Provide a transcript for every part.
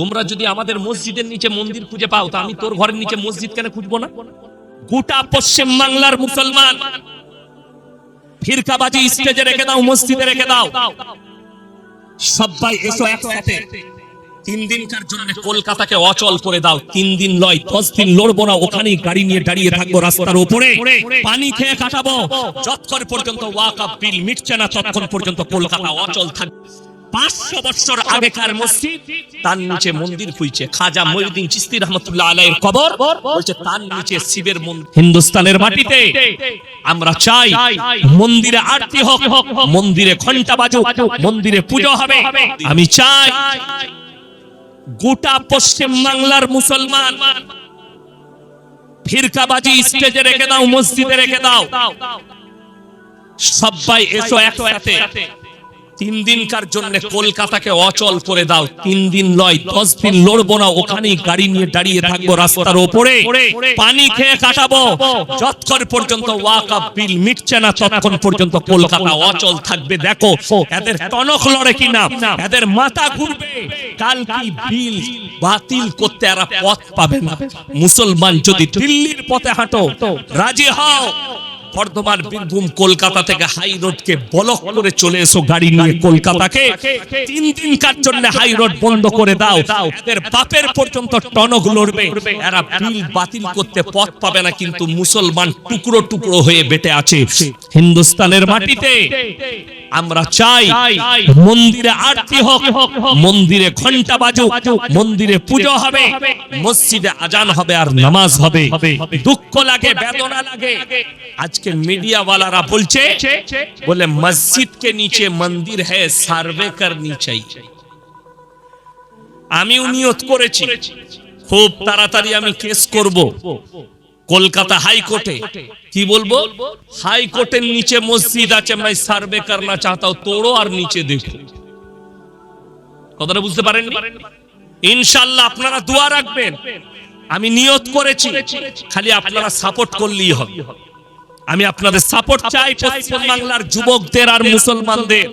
তোমরা যদি আমাদের মসজিদের নিচে মন্দির খুঁজে পাও, তা আমি তোর ঘরের নিচে মসজিদ কেন খুঁজবো না? গোটা পশ্চিম বাংলার মুসলমান। ফিরকাবাজি স্টেজে রেখে দাও, মসজিদে রেখে দাও। সবাই এসো একসাথে। তিন দিনকার জন্য কলকাতাকে অচল করে দাও। তিন দিন লয়, দশ দিন লড়বো না, ওখানেই গাড়ি নিয়ে দাঁড়িয়ে থাকব রাস্তার উপরে পানি খেয়ে কাটাবো। যতক্ষণ পর্যন্ত ওয়াকাপ বিল মিটছে না, ততক্ষণ পর্যন্ত কলকাতা অচল থাকবে। পাঁচশো বছর আগেকার মসজিদ, তার নিচে মন্দির খাজা মহিউদ্দিন চিস্তি রহমতুল্লাহ আলাইয়ের কবর বলছে, তার নিচে শিবের মন্দির হিন্দুস্তানের মাটিতে আমরা চাই মন্দিরে আরতি হোক, মন্দিরে ঘণ্টা বাজুক, মন্দিরে পুজো হবে। আমি চাই গোটা পশ্চিম বাংলার মুসলমান ফিরকাবাজি স্টেজে রেখে দাও, মসজিদে রেখে দাও। সবাই এসো একসাথে। তিন দিনকার জন্য কলকাতাকে অচল করে দাও। তিন দিন লয় দশ দিন লড়বো না, ওখানেই গাড়ি নিয়ে দাঁড়িয়ে থাকব রাস্তার ওপরে। পানি খেয়ে কাটাবো। যতক্ষণ পর্যন্ত ওয়াকাপ বিল মিটছে না, ততক্ষণ পর্যন্ত কলকাতা অচল থাকবে। দেখো, এদের টনক লড়ে কিনা, এদের মাথা ঘুরবে। কাল কি বিল বাতিল করতে এরা পথ পাবে না? মুসলমান যদি দিল্লির পথে হাঁটো, রাজি হও। বর্ধমান বীরভূম কলকাতা থেকে হাই রোডকে ব্লক করে চলে এসো গাড়ি নিয়ে কলকাতাকে। তিন দিনকার জন্য হাই রোড বন্ধ করে দাও? এদের বাপের পর্যন্ত টনক লড়বে। এরা বিল বাতিল করতে পথ পাবে না কিন্তু মুসলমান টুকরো টুকরো হয়ে বেটে আছে। হিন্দুস্তানের মাটিতে আমরা চাই মন্দিরে আরতি হোক মন্দিরে ঘণ্টা বাজুক মন্দিরে পুজো হবে মসজিদে আজান হবে আর নামাজ হবে। দুঃখ লাগে বেদনা লাগে। আজকে আজকে মিডিয়া ওয়ালারা বলছে বলে মসজিদ কে নিচে মন্দির হ্যাঁ সার্ভে করি চাই আমি নিয়ত করেছি খুব তাড়াতাড়ি আমি কেস করব কলকাতা হাইকোর্টে কি বলব হাইকোর্টের নিচে মসজিদ আছে আমি সার্ভে করনা চাহতা তোড়ো আর নিচে দেখো কথাটা বুঝতে পারেন ইনশাল্লাহ আপনারা দোয়া রাখবেন আমি নিয়ত করেছি খালি আপনারা সাপোর্ট করলেই হবে আমি আপনাদের সাপোর্ট চাই পশ্চিম বাংলার যুবকদের আর মুসলমানদের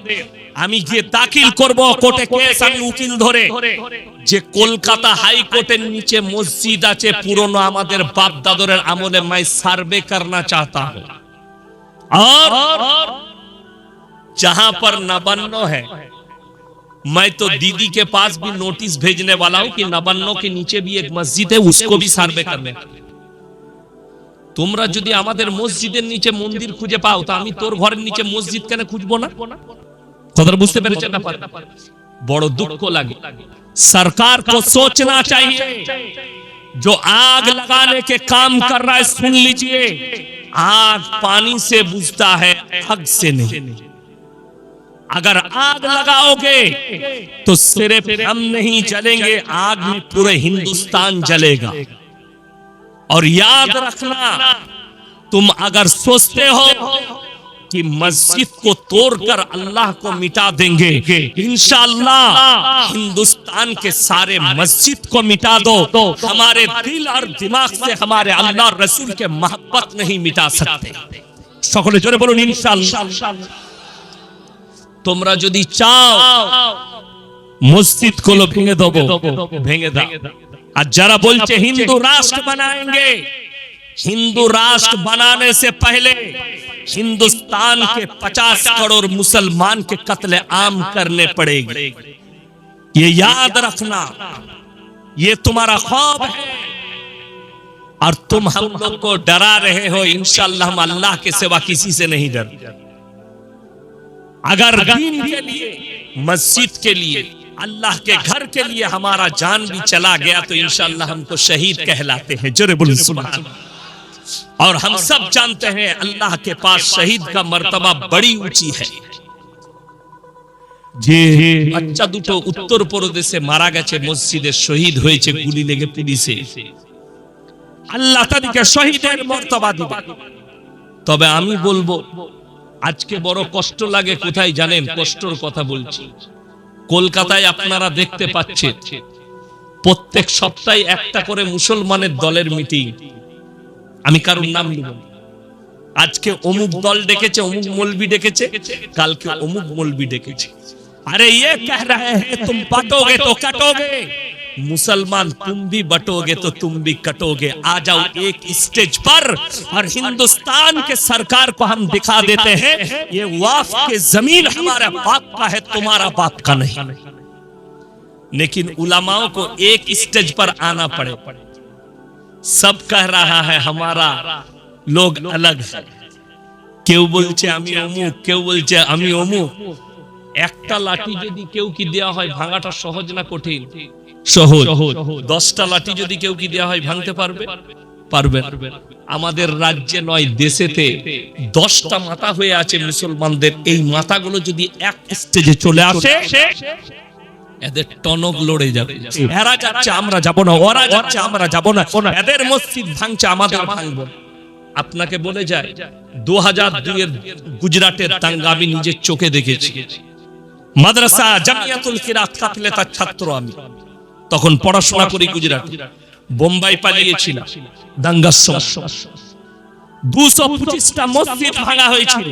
আমি গিয়ে দাখিল করব কোর্টে কেস আমি উকিল ধরে যে কলকাতা হাইকোর্টের নিচে মসজিদ আছে পুরনো আমাদের বাপ দাদরের আমলে মাই সার্ভে करना चाहता हूं और जहां पर नबान्नो है मैं तो दीदी के पास भी नोटिस भेजने वाला हूं कि नबान्नो के नीचे भी एक मस्जिद है उसको भी सार्वे करने का তোমরা যদি আমাদের মসজিদের নিচে মন্দির খুঁজে পাও তো আমি তোর ঘরের নিচে মসজিদ কেন খুঁজবো না? কথাটা বুঝতে পেরেছেন? না বড় দুঃখ লাগে। سرکار کو سوچنا چاہیے جو آگ لگانے کے کام کر رہا ہے سن لیجیے آگ پانی سے بجھتا ہے آگ سے نہیں اگر آگ لگاؤ گے تو صرف ہم نہیں جلیں گے آگ میں پورے ہندوستان جلے گا اور یاد رکھنا، تم اگر سوچتے ہو کہ مسجد کو توڑ کر اللہ کو مٹا دیں گے، انشاءاللہ ہندوستان کے سارے مسجد کو مٹا دو۔ ہمارے دل اور دماغ سے ہمارے اللہ رسول کے محبت نہیں مٹا سکتے۔ سکولے جو نے بولو، انشاءاللہ۔ تمرا جو دی چاہو مسجد کو لو، بھینگے دو۔ بھینگے دو۔ আর بلچے ہندو راست بنائیں گے۔ ہندو راست بنانے سے پہلے ہندوستان کے پچاس کروڑ مسلمان کے قتل عام کرنے پڑے گی۔ یہ یاد رکھنا یہ تمہارا خواب ہے۔ اور تم ہم لوگ کو ڈرا رہے ہو انشاءاللہ ہم اللہ کے سوا کسی سے نہیں ڈر۔ اگر دین کے لیے مسجد کے لیے अल्लाह के घर के लिए हमारा जान भी चला गया तो इंशाल्लाह हमको शहीद कहलाते हैं जोरे बोलो सुभान और हम सब जानते हैं अल्लाह के पास शहीद का मर्तबा बड़ी ऊंची है যে বাচ্চা দুটো উত্তর প্রদেশে মারা গেছে মসজিদে শহীদ হয়েছে গুলি লেগে পুলিশে আল্লাহ তাদেরকে শহীদের মর্তবা দিবে তবে আমি বলবো আজকে বড় কষ্ট লাগে কোথায় জানেন কষ্টর কথা বলছি কলকাতায় আপনারা দেখতে পাচ্ছেন। প্রত্যেক সপ্তাহে একটা করে মুসলমানের দলের মিটিং। আমি কারোর নাম নিব আজকে অমুক দল ডেকেছে, অমুক মলবি ডেকেছে, কালকে অমুক মলবি ডেকেছে। আরে ইয়ে কে রহে হ্যাঁ তুম পাটোগে তো কাটোগে। مسلمان تم بھی بٹو گے تو تم بھی کٹو گے۔ آ جاؤ ایک اسٹیج پر۔ اور ہندوستان کے سرکار کو ہم دکھا دیتے ہیں، یہ واف کے زمین ہمارا باپ کا ہے، تمہارا باپ کا نہیں۔ لیکن علماؤں کو ایک اسٹیج پر آنا پڑے۔ سب کہہ رہا ہے، ہمارا لوگ الگ ہے۔ کیوں বলছে امی امو؟ کیوں বলছে امی امو؟ একটা লাঠি যদি কেউ কি দেওয়া হয় ভাঙাটা সহজ না কঠিন? সহজ। দশটা লাঠি যদি কেউ কি দেওয়া হয় ভাঙতে পারবে? পারবে। আমাদের রাজ্যে নয় দেশেতে দশটা মাথা হয়ে আছে মুসলমানদের। এই মাথাগুলো যদি এক স্টেজে চলে আসে এদের টনক লড়ে যাবে। এরা যাচ্ছে আমরা যাব না ওরা যাচ্ছে আমরা যাব না এদের মসজিদ ভাঙছে আমাদের ভাঙবো। আপনাকে বলে যায় দু হাজার দুইয়ের গুজরাটের দাঙ্গা আমি নিজের চোখে দেখেছি। মাদ্রাসা জামিয়াতুল কিরাত কাফিলে তার ছাত্র আমি। তখন পড়াশোনা করি গুজরাট। বোম্বাই পালিয়েছিলাম। দাঙ্গার সময় দুশো পঁচিশটা মসজিদ ভাঙা হয়েছিল।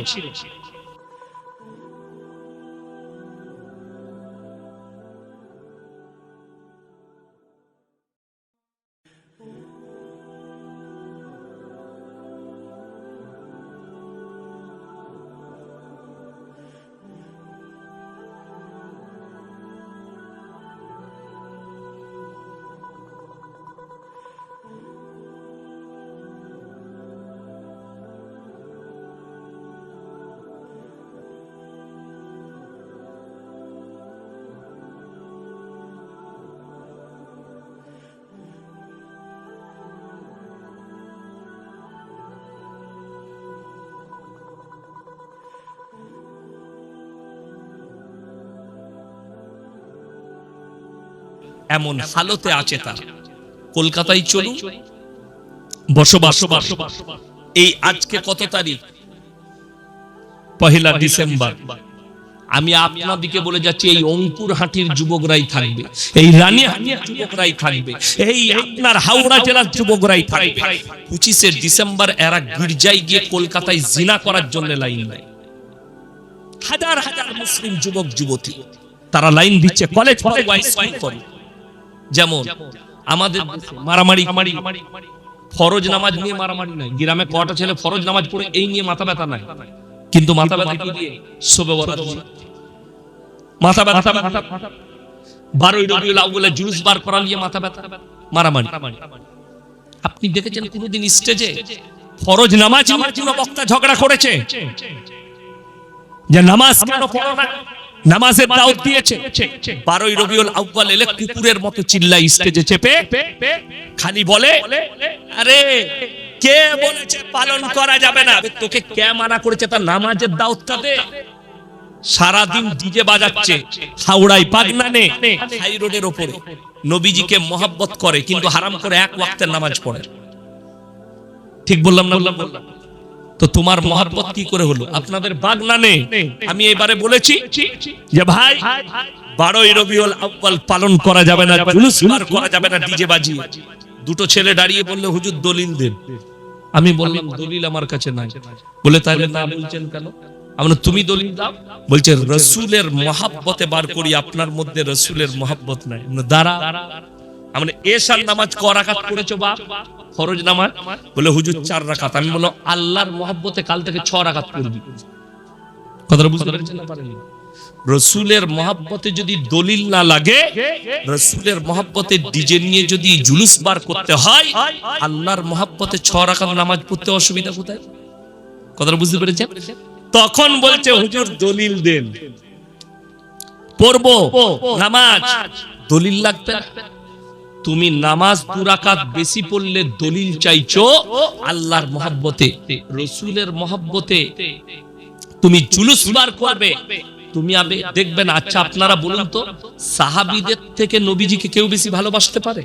এমন হালতে আছে তার। কলকাতায় চলুন। বসবাস এই আজকে কত তারিখ? পহেলা ডিসেম্বর। আমি আপনাদিকে বলে যাচ্ছি, এই অঙ্কুর হাটির যুবকরাই থাকবে। এই রানী হাটির যুবকরাই থাকবে। এই আপনার হাওড়া জেলার যুবকরাই থাকবে। পঁচিশে ডিসেম্বর এরা গির্জায় গিয়ে কলকাতায় জিনা করার জন্য লাইন নেয়। হাজার হাজার মুসলিম যুবক, যুবতী, তারা লাইন দিচ্ছে। কলেজ স্কুল পড়ে যেমন আমাদের মারামারি, ফরজ নামাজ নিয়ে মারামারি নাই। গ্রামে কটা ছেলে ফরজ নামাজ পড়ে, এই নিয়ে মাথা ব্যথা নাই। কিন্তু মাথা ব্যথা কি দিয়ে? শোবে মাথা ব্যথা বারোই রবিউল আউ্বলে জুলুস বার করা নিয়ে মাথা ব্যথা, মারামারি। আপনি দেখেছেন কোনোদিন স্টেজে ফরজ নামাজ আমার কোনো বক্তা ঝগড়া করেছে? যে নামাজ কেন না? নামাজের দাওয়াত দিয়েছে। বারোই রবিউল আউ্বাল এলে কুকুরের মতো চিল্লাই স্টেজে চেপে। খালি বলে আরে কে বলেছে পালন করা যাবে না? তোকে কে মানা করেছে? তার নামাজের দাওয়াতটা দে। সারাদিন ডিজে বাজাচ্ছে। হাওড়ায় পাগনানে। হাই রোডের ওপরে। নবীজিকে মহাব্বত করে কিন্তু হারাম করে এক ওয়াক্তের নামাজ পড়ে। ঠিক বললাম না? বললাম বললাম। তো তোমার মহাব্বত কি করে হলো? আপনাদের বাগনানে আমি এবারে বলেছি যে, ভাই, বারোই রবিউল আউ্বাল পালন করা যাবে না, জুলুস করা যাবে না, ডিজে বাজিয়ে। দুটো ছেলে দাঁড়িয়ে বললে, হুজুর, দলিল দেন। আমি বললাম, দলিল আমার কাছে নাই। বলে, তাহলে না বলছেন কেন? আমরা তুমি দলিল দাও। বলছে, রসুলের মহাব্বতে বার করি, আপনার মধ্যে রসুলের মহাব্বত নাই। দাঁড়া আমরা এশার নামাজ ক রাকাত করেছ বাপ? ফরজ নামাজ? বলে, হুজুর, চার রাকাত। আমি বললাম, আল্লাহর মহাব্বতে কাল থেকে ছ রাকাত করবি কথাটা বুঝতে পেরেছেন? রসুলের মহাব্বতে যদি দলিল না লাগে, রসুলের মহাব্বতে ডিজে নিয়ে যদি জুলুস বার করতে হয়, আল্লাহর মহাব্বতে ছ রাকাত নামাজ পড়তে অসুবিধা কোথায়? কথাটা বুঝতে পেরেছেন? তখন বলছে, হুজুর, দলিল দেন। পড়ব, নামাজ। দলিল লাগবে। তুমি নামাজ দুরাকাত বেশি পড়লে দলিল চাইছো আল্লাহর মহাব্বতে, রসুলের মহাব্বতে। তুমি জুলুস বার করবে। তুমি আবে দেখবেন আচ্ছা আপনারা বলুন তো, সাহাবীদের থেকে নবীজিকে কেউ বেশি ভালোবাসতে পারে?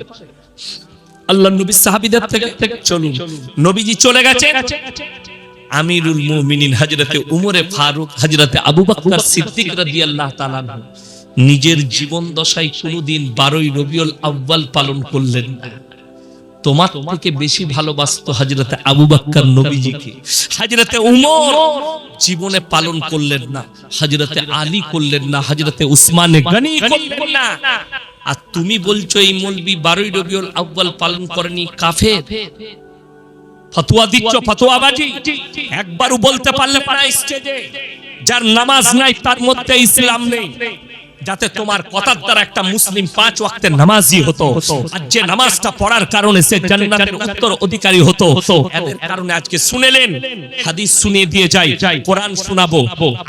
আল্লাহ নবী সাহাবীদের থেকে? চলুন, নবীজি চলে গেছে। আমিরুল মুমিনিন হযরতে উমরে ফারুক, হযরতে আবু বকর সিদ্দিক রাদিয়াল্লাহু তাআলা নিজের জীবন দশায় কোনোদিন বারোই রবিউল আউ্বাল পালন করলেন না। তোমার থেকে বেশি ভালোবাসতো হাজরতে আবু বাক্কার নবীজিকে। হাজরতে উমর জীবনে পালন করলেন না হাজরতে আলী করলেন না হাজরতে উসমানে করলেন না। আর তুমি বলছো এই মলবি বারোই রবিউল আউ্বাল পালন করেনি, কাফের? ফতোয়া দিচ্ছ, ফতোয়াবাজি? একবারও বলতে পারলে না স্টেজে। যার নামাজ নাই, তার মধ্যে ইসলাম নেই। যাতে তোমার কথার দ্বারা একটা মুসলিম পাঁচ ওয়াক্তের নামাজি হতো। আর যে নামাজটা পড়ার কারণে সে জান্নাতের উত্তর অধিকারী হতো। এদের কারণে আজকে শুনেলেন, হাদিস শুনিয়ে দিয়ে যাই, কোরআন শোনাবো।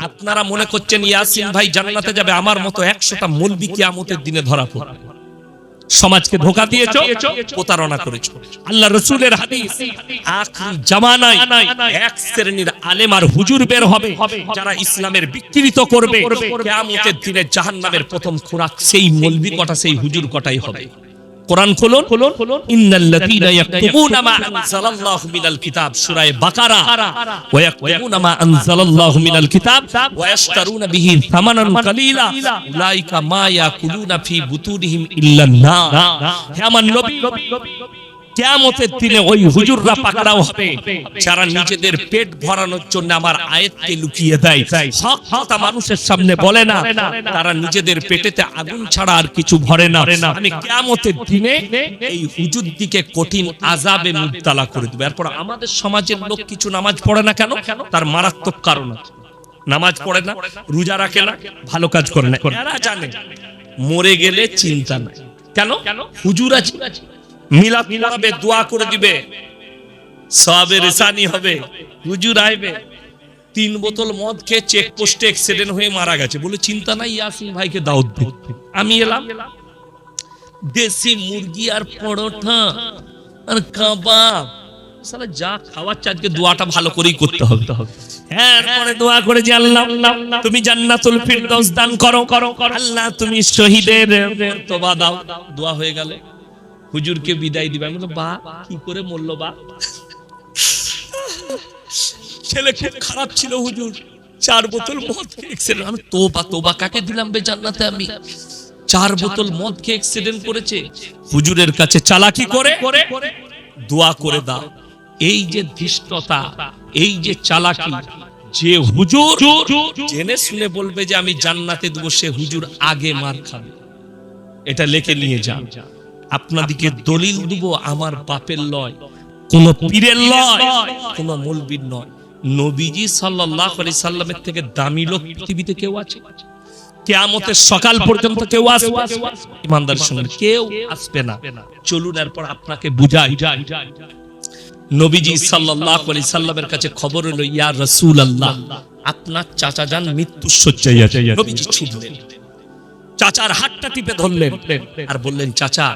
আপনারা মনে করছেন, ইয়াসিন ভাই জান্নাতে যাবে, আমার মতো একশোটা মুলবি কিয়ামতের দিনে ধরা পড়বে। সমাজকে ধোকা দিয়েছ প্রতারণা করেছ। আল্লাহ রসুলের হাদিস জামানায় এক শ্রেণির আলেম আর হুজুর বের হবে যারা ইসলামের বিকৃত করবে কিয়ামতের দিনে জাহান্নামের প্রথম খোরাক সেই মলবি কটা সেই হুজুর কটাই হবে। কোরআন খুলুন ইন্নাল্লাযীনা ইয়াকতুমুনা মা আনজালাল্লাহু মিনাল কিতাব সূরা বাকারা ওয়া ইয়াকতুমুনা মা আনজালাল্লাহু মিনাল কিতাব ওয়া ইয়াশতারুনা বিহি থামানান কালীলা উলাইকা মা ইয়াকুলুনা ফি বুতুনিহিম ইল্লান নার হে আমার নবী কিয়ামতের দিনে ওই হুজুররা পাকড়াও হবে। যারা নিজেদের পেট ভরানোর জন্য আমার আয়াতকে লুকিয়ে দেয়। হক কথা মানুষের সামনে বলে না। তারা নিজেদের পেটেতে আগুন ছাড়া আর কিছু ভরে না। আমি কিয়ামতের দিনে এই হুজুর দিকে কঠিন আযাবে মুবতালা করে দেব। এরপর আমাদের সমাজের লোক কিছু নামাজ পড়ে না কেন? তার মারাত্মক কারণ আছে। নামাজ পড়ে না রোজা রাখে না ভালো কাজ করে না। এরা জানে। মরে গেলে চিন্তা নাই। কেন? হুজুর আছে মিলাদ পড়াবে, দোয়া করে দিবে। সবে রেসানি হবে, হুজুর আইবে। তিন বোতল মদ খেয়ে চেক পোস্টে অ্যাক্সিডেন্ট হয়ে মারা গেছে। বলে, চিন্তা নাই, ইয়াসিন ভাইকে দাওয়াত দিন আমি এলাম। দেশি মুরগি আর পরোটা আর কাবাব। সালা, যা খাওয়াচ্ছে আজকে দোয়াটা ভালো করেই করতে হবে। হ্যাঁ পরে দোয়া করে যে, আল্লাহ, তুমি জান্নাতুল ফিরদৌস দান করো করো। আল্লাহ, তুমি শহীদের তোবা দাও। দোয়া হয়ে গেলে। হুজুরকে বিদায় দিবে। আমি বা, কি করে মরল বা? ছেলে খুব খারাপ ছিল হুজুর। চার বোতল মদ খেয়ে accident- আমি তোবা তোবা কাকে দিলাম বে জান্নাতে আমি? চার বোতল মদ খেয়ে অ্যাক্সিডেন্ট করেছে। হুজুরের কাছে চালাকি করে, দোয়া করে দাও। এই যে ধৃষ্টতা, এই যে চালাকি, যে হুজুর জেনে শুনে বলবে যে আমি জান্নাতে দেবো, সে হুজুর আগে মার খাবে। এটা লেখে নিয়ে যান। আপনাদিকে দলিল দেব আমার বাপের লয়। কোন পীরের লয় কোন মৌলবীর নয়। নবীজি সাল্লাল্লাহু আলাইহি সাল্লামের থেকে দামি লোক পৃথিবীতে কেউ আছে? কেয়ামতের সকাল পর্যন্ত কেউ আসবে? ইমানদার সঙ্গে কেউ আসবে না। চলুন এরপর আপনাকে বুঝাই। নবীজি সাল্লাল্লাহু আলাইহি সাল্লামের কাছে খবর হলো ইয়া রাসূলুল্লাহ আপনার চাচা যান মৃত্যু শয্যায় নবীজি ছুটলেন। চাচার হাতটা টিপে ধরলেন আর বললেন, চাচা,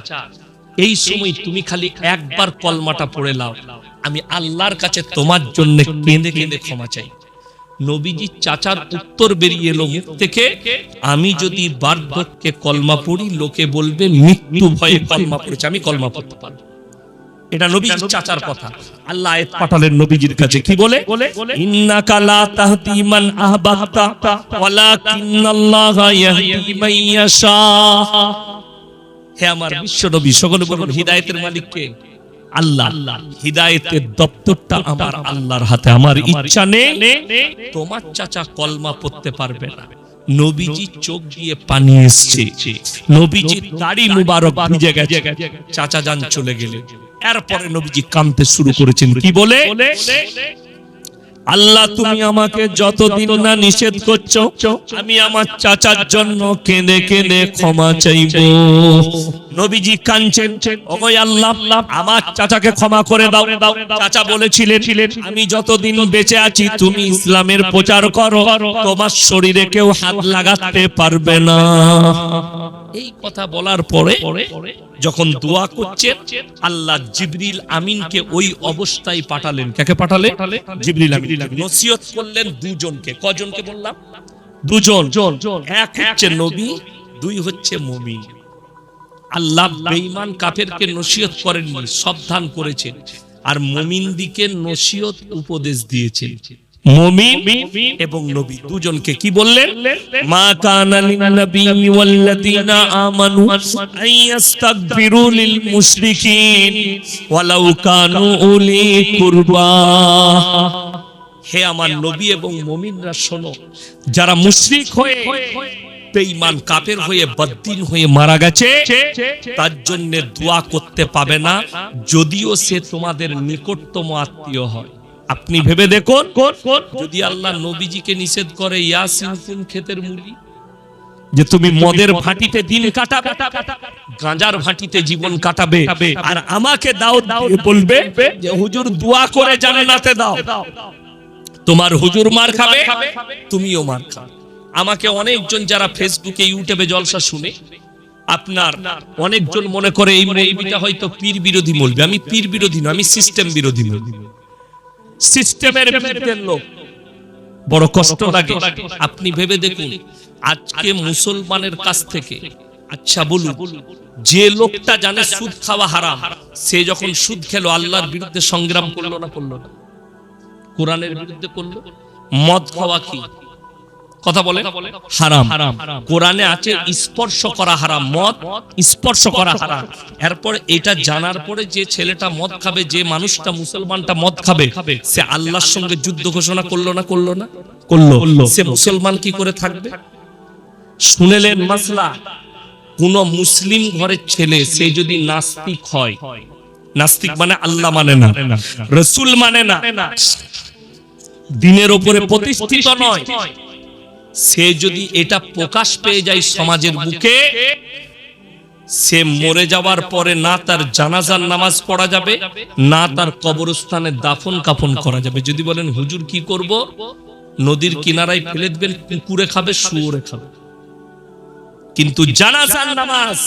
এই সময় তুমি খালি একবার কলমাটা পড়ে লাও আমি আল্লাহর কাছে তোমার জন্য কেঁদে কেঁদে ক্ষমা চাই। নবীজি চাচার উত্তর বেরিয়ে এলো মুখ থেকে, আমি যদি বার্ধক্যে কলমা পড়ি, লোকে বলবে, মৃত্যু ভয়ে কলমা পড়েছে, আমি কলমা পড়তে পারব। এটা নবীজির চাচার কথা। আল্লাহ আয়াত পাঠালেন নবীজির কাছে। কি বলে? ইন্নাকা লা তাহদি মান আহবাবতা ওয়ালাকিন্নাল্লাহা ইয়াহদি মান ইয়াশা। হে আমার বিশ্ব নবী সকলে বলুন হিদায়াতের মালিক কে? আল্লাহ হিদায়াতের দপ্তরটা আমার আল্লাহর হাতে। আমার ইচ্ছা নেই। তোমার চাচা কলমা পড়তে পারবে না। নবীজি চোখ দিয়ে পানি এসছে। নবীজি দাড়ি মুবারক ভিজে গেছে। চাচা যান চলে গেলে এরপরে নবীজি কাঁদতে শুরু করেছেন। কি বলে? আল্লাহ, তুমি আমাকে যতদিন না নিষেধ করছ, আমি আমার চাচার জন্য কেঁদে কেঁদে ক্ষমা চাইব। নবীজি কাঁদছেন। ওগো আল্লাহ আমার চাচাকে ক্ষমা করে দাও। চাচা বলেছিলেন আমি যতদিন বেঁচে আছি তুমি ইসলামের প্রচার করো। তোমার শরীরে কেউ হাত লাগাতে পারবে না। এই কথা বলার পরে যখন দোয়া করছেন আল্লাহ জিবরিল আমিনকে ওই অবস্থায় পাঠালেন। কাকে পাঠালেন? জিবরিল আমিন। নসিহত করলেন দুজনকে। কজনকে বললাম? দুজন। এক হচ্ছে নবী। দুই হচ্ছে মুমিন। আল্লাহ বেঈমান কাফেরকে নসিহত করেননি, সাবধান করেছেন। আর মুমিন দিকে নসিহত উপদেশ দিয়েছেন। হে আমার নবী এবং মুমিনরা শোনো, যারা মুশরিক হয়ে বেঈমান কাফের হয়ে বদ্দিন হয়ে মারা গেছে। তার জন্য দোয়া করতে পাবে না যদিও সে তোমাদের নিকটতম আত্মীয় হয়। আপনি ভেবে দেখুন যদি আল্লাহ নবীজিকে নিষেধ করে ইয়াসিন কোন ক্ষেতের মুলি যে তুমি মদের ভাটিতে দিন কাটাবে গাঁজার ভাটিতে জীবন কাটাবে আর আমাকে দাও দাও বলবে যে হুজুর দোয়া করে জান্নাতে দাও। তোমার হুজুর মার খাবে। তুমিও মার খাবে। আমাকে অনেকজন যারা ফেসবুকে, ইউটিউবে জলসা শুনে, আপনার অনেকজন মনে করে এই মৌলবিটা হয়তো পীর বিরোধী মৌলবি। আমি পীর বিরোধী নয়, আমি সিস্টেম বিরোধী মৌলবি। সিস্টেমের বিরুদ্ধে লোক। বড় কষ্ট লাগে। আপনি ভেবে দেখুন, আজকে মুসলমানের কাছ থেকে আচ্ছা বলুন, যে লোকটা জানে সুদ খাওয়া হারাম, সে যখন সুদ খেলো, আল্লাহর বিরুদ্ধে সংগ্রাম করল না করল না? কোরআনের বিরুদ্ধে করল? মদ খাওয়া কি? কথা বলে? হারাম। হারাম। কোরআনে আছে স্পর্শ করা হারাম মদ স্পর্শ করা হারাম। এরপর এটা জানার পরে যে ছেলেটা মদ খাবে যে মানুষটা মুসলমানটা মদ খাবে সে আল্লাহর সঙ্গে যুদ্ধ ঘোষণা করল না করল না? করল। সে মুসলমান কি করে থাকবে? শুনেলেন মাসলা কোন মুসলিম ঘরের ছেলে সে যদি নাস্তিক হয় নাস্তিক মানে আল্লাহ মানে না রসুল মানে না দিনের ওপরে প্রতিষ্ঠিত নয়। সে যদি এটা প্রকাশ পেয়ে যায় সমাজের বুকে, সে মরে যাওয়ার পরে না তার জানাজার নামাজ পড়া যাবে, না তার কবরস্থানে দাফন কাফন করা যাবে। যদি বলেন, হুজুর, কি করব? নদীর কিনারায় ফেলে দেবেন, কুকুরে খাবে, শুয়োরে খাবে। কিন্তু জানাজার নামাজ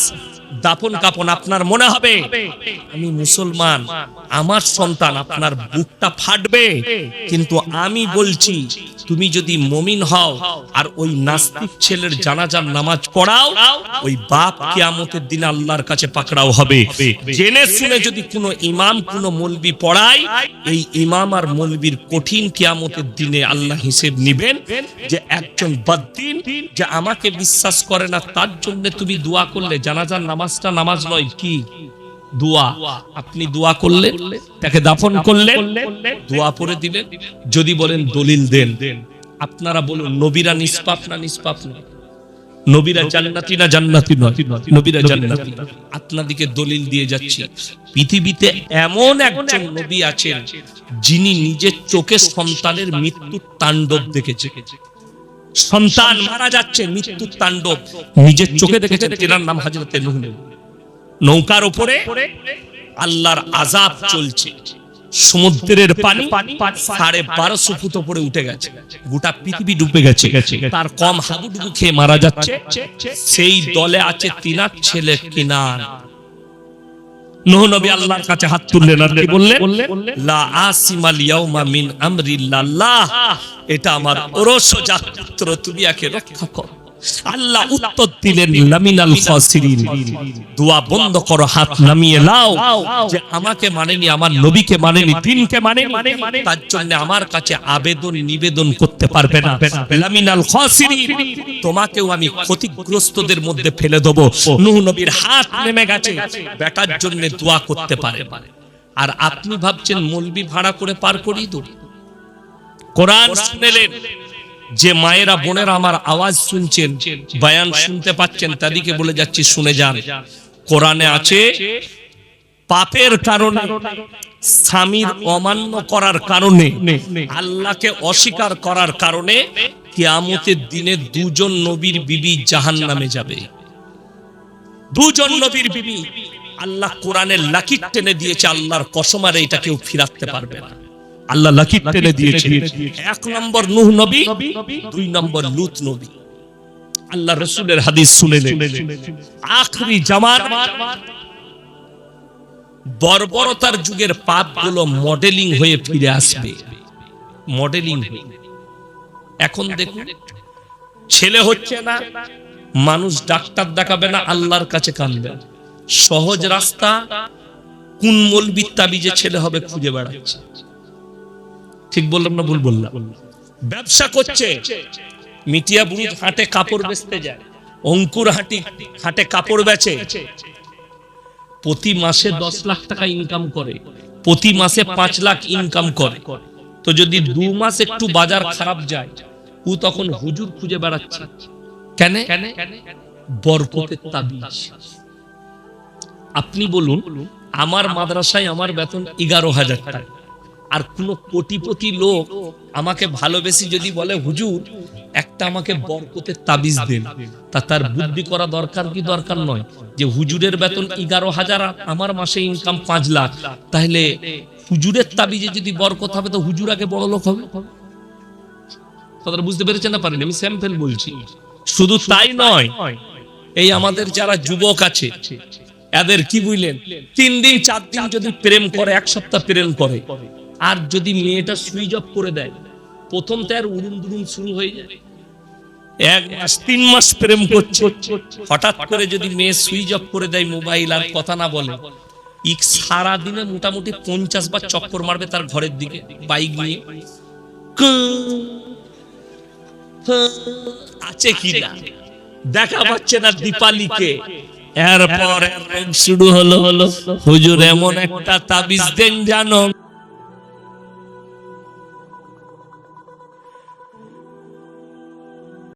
দাফন কাপন আপনার মনে হবে। আমি মুসলমান, আমার সন্তান আপনার বুকটা ফাটবে। কিন্তু আমি বলছি, তুমি যদি মমিন হও আর ওই নাস্তিক ছেলের জানাজার নামাজ পড়াও, ওই বাপ কিয়ামতের দিন আল্লাহর কাছে পাকড়াও হবে। জেনে শুনে যদি কোনো ইমাম, কোনো মলবি পড়ায়, এই ইমাম আর মলবির কঠিন কিয়ামতের দিনে আল্লাহ হিসেব নিবেন যে একজন বদ্দিন যে আমাকে বিশ্বাস করে না, তার জন্য তুমি দোয়া করলে জানাজার নামাজটা নামাজ নয়, কি? দোয়া। আপনি দোয়া করলে, তাকে দাফন করলেন দোয়া পড়ে দিলেন যদি বলেন দলিল দেন। আপনারা বলুন, নবীরা নিষ্পাপ না নিষ্পাপ না নবীরা জান্নাতি না জান্নাতি নয়? নবীরা জান্নাতি। আপনাদিকে দলিল দিয়ে যাচ্ছি। পৃথিবীতে এমন একজন নবী আছেন, যিনি নিজের চোখে সন্তানের মৃত্যুর তাণ্ডব দেখেছে। সন্তান মারা যাচ্ছে, মৃত্যুর তাণ্ডব। নিজের চোখে দেখেছেন তেনার নাম হাজরতে নূহ নৌকার উপরে আল্লাহর আজাব চলছে। সমুদ্রের পানি সাড়ে বারোশো ফুট উপরে উঠে গেছে। গোটা পৃথিবী ডুবে গেছে। তার কম হাবুডুবু খেয়ে মারা যাচ্ছে। সেই দলে আছে তিনার ছেলে কিনার নূহ নবী আল্লাহর কাছে হাত তুললেন আর কি বললেন? লা আসিমাল ইয়াউমা মিন আমরিল্লাহ। এটা আমার ওরস পুত্র তুমি একে রক্ষা করো। আল্লাহ উত্তর দিলেন লামিনাল খাসিরিন। দোয়া বন্ধ করো হাত নামিয়ে লাও যে আমাকে মানেনি আমার নবীকে মানেনি দিনকে মানেনি তার জন্য আমার কাছে আবেদন নিবেদন করতে পারবে না। লামিনাল খাসিরিন তোমাকেও আমি ক্ষতিগ্রস্তদের মধ্যে ফেলে দেব। নূহ নবীর হাত নেমে গেছে বেটার জন্য দোয়া করতে পারে। আর আপনি ভাবছেন মলবি ভাড়া করে পার করি তো কোরআন শুনেলেন যে মায়েরা, বোনেরা আমার আওয়াজ শুনছেন, বয়ান শুনতে পাচ্ছেন, তাদেরকে বলে যাচ্ছি, শুনে যান। কোরআনে আছে, পাপের কারণে, স্বামীর অমান্য করার কারণে, আল্লাহকে অস্বীকার করার কারণে, কিয়ামতের দিনে দুজন নবীর বিবি জাহান নামে যাবে। দুজন নবীর বিবি, আল্লাহ কোরআনের লাকির টেনে দিয়েছে, আল্লাহর কসমারে এটা কেউ ফিরাতে পারবে না। আল্লাহ লাকির টেনে দিয়েছে এক নম্বর নূহ নবী দুই নম্বর লুত নবী। আল্লাহ রসুলের হাদিস শুনে আখরি জামান বর্বরতার যুগের পাপগুলো মডেলিং হয়ে ফিরে আসবে। মডেলিং এখন দেখুন ছেলে হচ্ছে না মানুষ ডাক্তার দেখাবে না আল্লাহর কাছে কানবে সহজ রাস্তা কোন মলবির যে ছেলে হবে খুঁজে বেড়াচ্ছে। ঠিক বললাম না ভুল বললাম? ব্যবসা করছে, মিটিয়া বুরুজ হাটে কাপড় বেচতে যায়, অঙ্কুর হাটি হাটে কাপড় বেচে। প্রতি মাসে দশ লাখ টাকা ইনকাম করে, প্রতি মাসে পাঁচ লাখ ইনকাম করে। তো যদি দু মাস একটু বাজার খারাপ যায়, ও তখন হুজুর খুঁজে বেড়াচ্ছে। কেন? বরকতের তাবিজ। আপনি বলুন, আমার মাদ্রাসায় আমার বেতন এগারো হাজার টাকা। আর কোন কোটিপতি লোক আমাকে ভালোবেসে যদি বলে, হুজুর, একটা আমাকে বরকতের তাবিজ দেন। তা তার বুদ্ধি করা দরকার কি দরকার নয়? যে হুজুরের বেতন এগারো হাজার, আমার মাসে ইনকাম পাঁচ লাখ। তাহলে হুজুরের তাবিজে যদি বরকত হবে, তো হুজুর আগে বড় লোক হবে। কথাটা বুঝতে পেরেছেন না পারেন আমি স্যাম্পল বলছি। শুধু তাই নয়, এই আমাদের যারা যুবক আছে, এদের কি বুঝলেন? তিন দিন, চার দিন যদি প্রেম করে, এক সপ্তাহ প্রেম করে আর যদি মেয়েটা সুইচ অফ করে দেয় প্রথম তো আর উড়ুম দুরুম শুরু হয়ে যায়। এক মাস তিন মাস প্রেম করছে। হঠাৎ করে যদি মেয়ে সুইচ অফ করে দেয় মোবাইল আর কথা না বলে ইক সারা দিনে মোটামুটি পঞ্চাশ বার চক্কর মারবে তার ঘরের দিকে বাইক নিয়ে। আছে কি না? দেখা পাচ্ছে না দীপালিকে। এরপর শুরু হলো হলো। হুজুর এমন একটা তাবিজ দেন জানো।